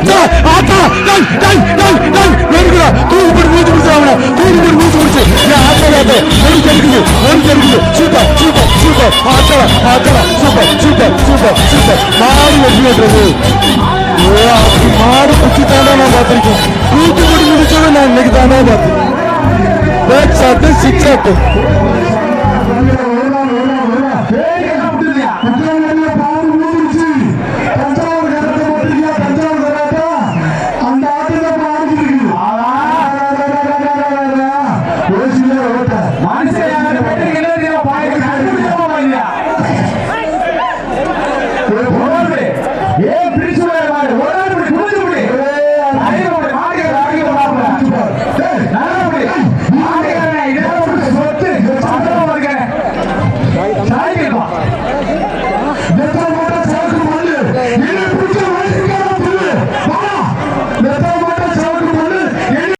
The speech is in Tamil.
ஆத்தா ஆத்தா டேய் டேய் டேய் டேய் வெறுக்குடா தூக்கு போட்டு மூச்சு முடிச்சு அவன. தூக்கு போட்டு மூச்சு முடிச்சு ஏன் ஆத்தா ஆத்தா ஒரு தெரிக்குது ஒரு தெரிக்குது சூப்பர் சூப்பர் சூப்பர். ஆத்தா ஆத்தா சூப்பர் சூப்பர் சூப்பர் சூப்பர். மாடு வெற்றி பெற்றது ஏ, அப்படி மாடு குச்சி தானே நான் பார்த்திருக்கேன். தூக்கு போட்டு முடிச்சது நான் இன்னைக்கு தானே பார்த்தேன் பேக் சிக்ஸ் மனுஷன் பெற்றிருக்கிறது